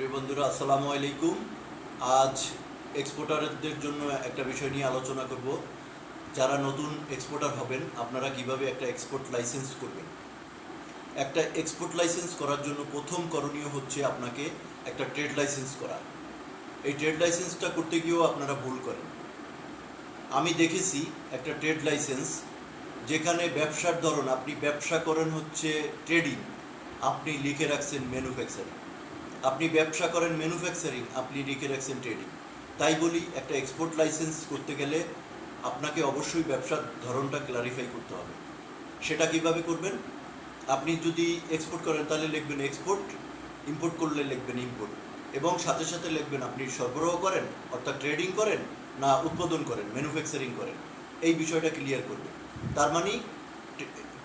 প্রিয় বন্ধুরা, আসসালামু আলাইকুম। আজ এক্সপোর্টারদের জন্য একটা বিষয় নিয়ে আলোচনা করব। যারা নতুন এক্সপোর্টার হবেন, আপনারা কীভাবে একটা এক্সপোর্ট লাইসেন্স করবেন? একটা এক্সপোর্ট লাইসেন্স করার জন্য প্রথম করণীয় হচ্ছে আপনাকে একটা ট্রেড লাইসেন্স করা। এই ট্রেড লাইসেন্সটা করতে গিয়েও আপনারা ভুল করেন। আমি দেখেছি একটা ট্রেড লাইসেন্স যেখানে ব্যবসার ধরন, আপনি ব্যবসা করেন হচ্ছে ট্রেডিং আপনি লিখে রাখছেন ম্যানুফ্যাকচারিং আপনি ব্যবসা করেন ম্যানুফ্যাকচারিং আপনি রাখছেন ট্রেডিং তাই বলি, একটা এক্সপোর্ট লাইসেন্স করতে গেলে আপনাকে অবশ্যই ব্যবসার ধরনটা ক্লারিফাই করতে হবে। সেটা কীভাবে করবেন? আপনি যদি এক্সপোর্ট করেন, তাহলে লিখবেন এক্সপোর্ট ইম্পোর্ট করলে লিখবেন ইম্পোর্ট এবং সাথে সাথে লিখবেন, আপনি সরবরাহ করেন, অর্থাৎ ট্রেডিং করেন, না উৎপাদন করেন ম্যানুফ্যাকচারিং করেন। এই বিষয়টা ক্লিয়ার করবেন। তার মানে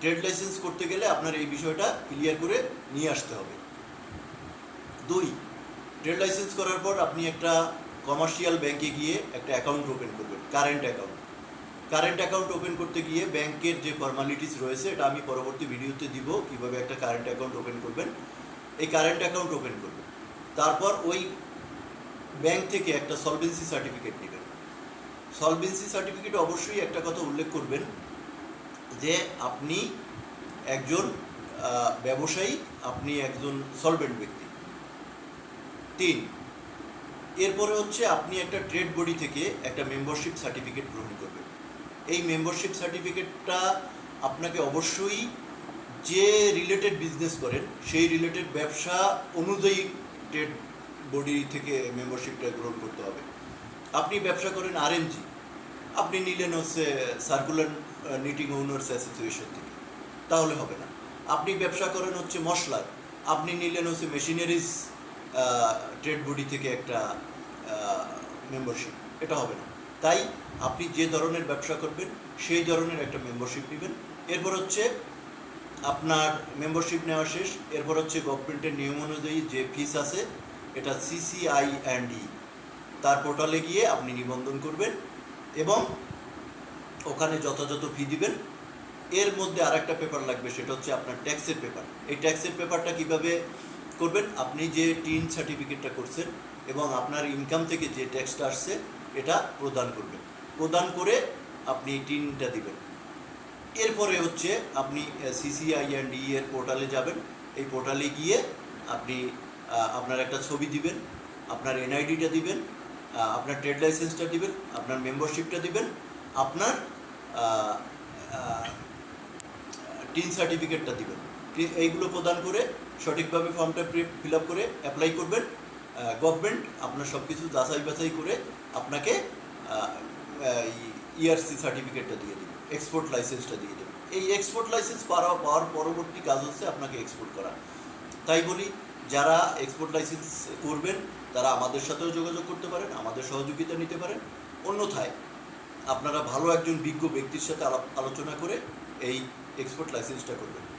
ট্রেড লাইসেন্স করতে গেলে আপনার এই বিষয়টা ক্লিয়ার করে নিয়ে আসতে হবে। দুই ট্রেড লাইসেন্স করার পর আপনি একটা কমার্শিয়াল ব্যাংকে গিয়ে একটা অ্যাকাউন্ট ওপেন করবেন current account current account open করতে গিয়ে ব্যাংকের যে ফর্মালিটিস রয়েছে, এটা আমি পরবর্তী ভিডিওতে দিব কীভাবে একটা কারেন্ট অ্যাকাউন্ট ওপেন করবেন। এই কারেন্ট অ্যাকাউন্ট ওপেন করবেন। তারপর ওই ব্যাংক থেকে একটা সলভেন্সি সার্টিফিকেট নেবেন। সলভেন্সি সার্টিফিকেট অবশ্যই একটা কথা উল্লেখ করবেন যে আপনি একজন ব্যবসায়ী, আপনি একজন সলভেন্ট ব্যক্তি। তিন। এরপরে হচ্ছে আপনি একটা ট্রেড বডি থেকে একটা মেম্বারশিপ সার্টিফিকেট গ্রহণ করবেন। এই মেম্বারশিপ সার্টিফিকেটটা আপনাকে অবশ্যই যে রিলেটেড বিজনেস করেন, সেই রিলেটেড ব্যবসা অনুযায়ী ট্রেড বডি থেকে মেম্বারশিপটা গ্রহণ করতে হবে। আপনি ব্যবসা করেন আরএমজি আপনি নিলেন হচ্ছে সার্কুলার নিটিং ওনার্স অ্যাসোসিয়েশন থেকে। তাহলে হবে না। আপনি ব্যবসা করেন হচ্ছে মশলার, আপনি নিলেন হচ্ছে মেশিনারিজ ট্রেড বডি থেকে একটা মেম্বারশিপ এটা হবে না। তাই আপনি যে ধরনের ব্যবসা করবেন, সেই ধরনের একটা মেম্বারশিপ নেবেন। এরপর হচ্ছে আপনার মেম্বারশিপ নেওয়া শেষ। এরপর হচ্ছে গভর্নমেন্টের নিয়ম অনুযায়ী যে ফিস আছে, এটা সিসিআই অ্যান্ড ই তার পোর্টালে গিয়ে আপনি নিবন্ধন করবেন এবং ওখানে যথাযথ ফি দিবেন। এর মধ্যে আর একটা পেপার লাগবে, সেটা হচ্ছে আপনার ট্যাক্সের পেপার এই ট্যাক্সের পেপারটা কীভাবে করবেন, আপনি যে টিন সার্টিফিকেটটা করছেন এবং আপনার ইনকাম থেকে যে ট্যাক্সটা আসছে, এটা প্রদান করবেন। প্রদান করে আপনি টিনটা দিবেন। এরপরে হচ্ছে আপনি সিসিআই অ্যান্ড ই এর পোর্টালে যাবেন। এই পোর্টালে গিয়ে আপনি আপনার একটা ছবি দিবেন, আপনার এনআইডিটা দিবেন আপনার ট্রেড লাইসেন্সটা দিবেন, আপনার মেম্বারশিপটা দিবেন, আপনার টিন সার্টিফিকেটটা দিবেন। এইগুলো প্রদান করে, সঠিকভাবে ফর্মটা ফিল আপ করে অ্যাপ্লাই করবেন। গভর্নমেন্ট আপনার সব কিছু যাচাই বাছাই করে আপনাকে ইআরসি সার্টিফিকেটটা দিয়ে দেবে এক্সপোর্ট লাইসেন্সটা দিয়ে দেবে। এই এক্সপোর্ট লাইসেন্স পাওয়া, পাওয়ার পরবর্তী কাজ হচ্ছে আপনাকে এক্সপোর্ট করা। তাই বলি, যারা এক্সপোর্ট লাইসেন্স করবেন, তারা আমাদের সাথেও যোগাযোগ করতে পারেন, আমাদের সহযোগিতা নিতে পারেন। অন্যথায়, আপনারা ভালো একজন বিজ্ঞ ব্যক্তির সাথে আলোচনা করে এই এক্সপোর্ট লাইসেন্সটা করবেন।